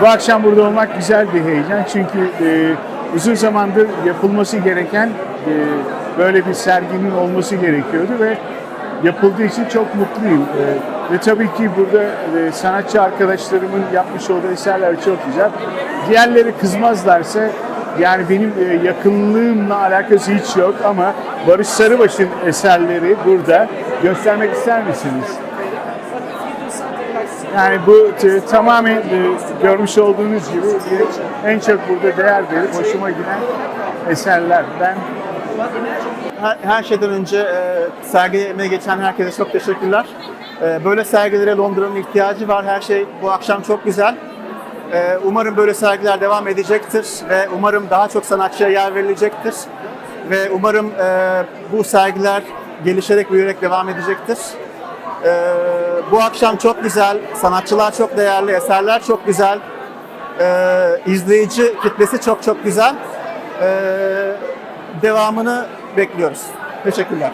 Bu akşam burada olmak güzel bir heyecan çünkü e, uzun zamandır yapılması gereken e, böyle bir serginin olması gerekiyordu ve yapıldığı için çok mutluyum. E, ve tabii ki burada e, sanatçı arkadaşlarımın yapmış olduğu eserler çok güzel. Diğerleri kızmazlarsa yani benim e, yakınlığımla alakası hiç yok ama Barış Sarıbaş'ın eserleri burada. Göstermek ister misiniz? Yani bu t- tamamen e, görmüş olduğunuz gibi e, en çok burada değer verip hoşuma giden eserler. Ben Her, her şeyden önce e, sergiye emeği geçen herkese çok teşekkürler. E, böyle sergilere Londra'nın ihtiyacı var. Her şey bu akşam çok güzel. E, umarım böyle sergiler devam edecektir ve umarım daha çok sanatçıya yer verilecektir. Ve umarım e, bu sergiler gelişerek, büyüyerek devam edecektir. E, bu akşam çok güzel, sanatçılar çok değerli, eserler çok güzel. E, izleyici kitlesi çok çok güzel. E, devamını bekliyoruz. Teşekkürler.